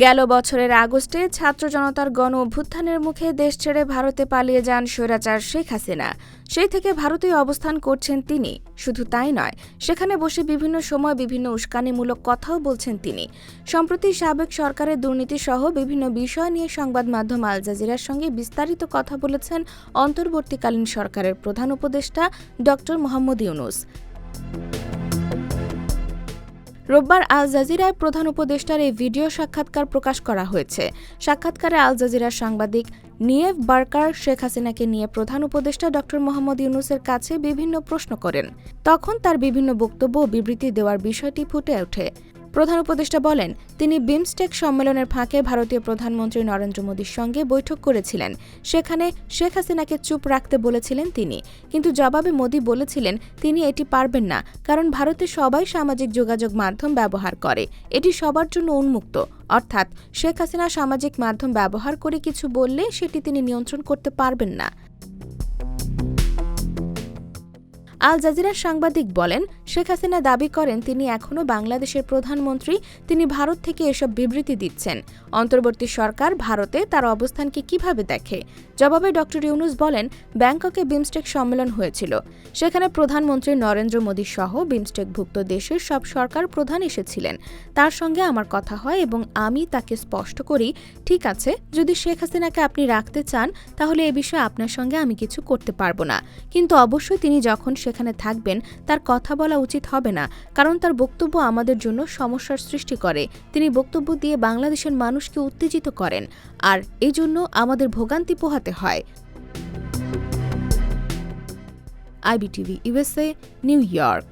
গেল বছরের আগস্টে ছাত্র জনতার গণ অভ্যুত্থানের মুখে দেশ ছেড়ে ভারতে পালিয়ে যান স্বৈরাচার শেখ হাসিনা। সেই থেকে ভারতেই অবস্থান করছেন তিনি। শুধু তাই নয়, সেখানে বসে বিভিন্ন সময় বিভিন্ন উস্কানিমূলক কথাও বলছেন তিনি। সম্প্রতি সাবেক সরকারের দুর্নীতি সহ বিভিন্ন বিষয় নিয়ে সংবাদ মাধ্যম আল জাজিরার সঙ্গে বিস্তারিত কথা বলেছেন অন্তর্বর্তীকালীন সরকারের প্রধান উপদেষ্টা ড মোহাম্মদ ইউনুস। রোববার আল জাজিরায় প্রধান উপদেষ্টার এই ভিডিও সাক্ষাৎকার প্রকাশ করা হয়েছে। সাক্ষাৎকারে আল জাজিরার সাংবাদিক নিয়েভ বার্কার শেখ হাসিনাকে নিয়ে প্রধান উপদেষ্টা ড. মোহাম্মদ ইউনুসের কাছে বিভিন্ন প্রশ্ন করেন। তখন তার বিভিন্ন বক্তব্য ও বিবৃতি দেওয়ার বিষয়টি ফুটে ওঠে। প্রধান উপদেষ্টা বলেন, তিনি বিমস্টেক সম্মেলনের ফাঁকে ভারতীয় প্রধানমন্ত্রী নরেন্দ্র মোদীর সঙ্গে বৈঠক করেছিলেন। সেখানে শেখ হাসিনাকে চুপ রাখতে বলেছিলেন তিনি। কিন্তু জবাবে মোদী বলেছিলেন, তিনি এটি পারবেন না, কারণ ভারতে সবাই সামাজিক যোগাযোগ মাধ্যম ব্যবহার করে। এটি সবার জন্য উন্মুক্ত। অর্থাৎ, শেখ হাসিনা সামাজিক মাধ্যম ব্যবহার করে কিছু বললে সেটি তিনি নিয়ন্ত্রণ করতে পারবেন না। আল জাজিরার সাংবাদিক বলেন, শেখ হাসিনা দাবি করেন তিনি এখনও বাংলাদেশের প্রধানমন্ত্রী, তিনি ভারত থেকে এসব বিবৃতি দিচ্ছেন। অন্তর্বর্তী সরকার ভারতে তার অবস্থানকে কীভাবে দেখে? জবাবে ড. ইউনুস বলেন, ব্যাংককে বিমস্টেক সম্মেলন হয়েছিল। সেখানে প্রধানমন্ত্রী নরেন্দ্র মোদী সহ বিমস্টেকভুক্ত দেশের সব সরকার প্রধান এসেছিলেন। তার সঙ্গে আমার কথা হয় এবং আমি তাকে স্পষ্ট করি, ঠিক আছে, যদি শেখ হাসিনাকে আপনি রাখতে চান, তাহলে এ বিষয়ে আপনার সঙ্গে আমি কিছু করতে পারব না। কিন্তু অবশ্যই তিনি যখন সেখানে থাকবেন, তার কথা বলা উচিত হবে না, কারণ তার বক্তব্য আমাদের জন্য সমস্যার সৃষ্টি করে। তিনি বক্তব্য দিয়ে বাংলাদেশের মানুষকে উত্তেজিত করেন, আর এজন্য আমাদের ভোগান্তি পোহাতে হয়। IBTV USA New York.